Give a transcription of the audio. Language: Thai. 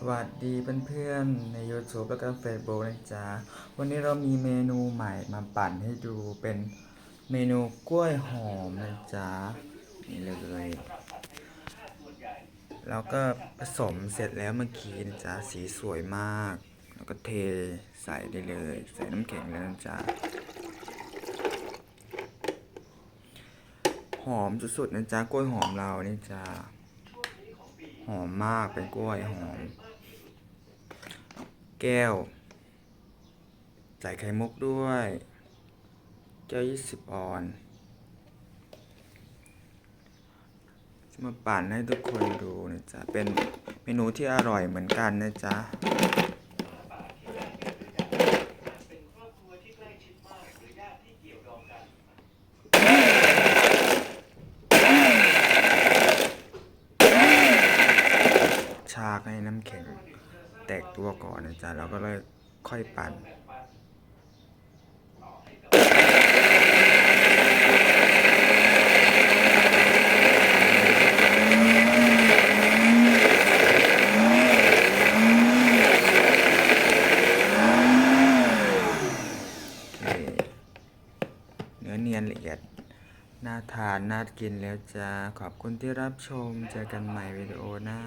สวัสดีเพื่อนๆ ใน YouTube แล้วก็ Facebook นะจ๊ะ วันนี้เรามีเมนูใหม่มาปั่นให้ดูเป็นเมนูกล้วยหอมนะจ๊ะ นี่เลย แล้วก็ผสมเสร็จแล้วเมื่อกี้นะจ๊ะ สีสวยมาก แล้วก็เทใส่ได้เลย ใส่น้ำแข็งแล้วนะจ๊ะ หอมสุดๆนะจ๊ะ กล้วยหอมเรานี่จ๊ะหอมมากเป็นกล้วยหอม แก้ว ใส่ไข่มุกด้วย แก้วยี่สิบออนจะมาปั่นให้ทุกคนดูนะจ๊ะ เป็นเมนูที่อร่อยเหมือนกันนะจ๊ะชาให้น้ำแข็ง แตกตัวก่อนนะจ๊ะแล้วก็เลยค่อยปั่นเนื้อเนียนละเอียดน่าทานน่ากินแล้วจ้าขอบคุณที่รับชม เจอกันใหม่วิดีโอหน้า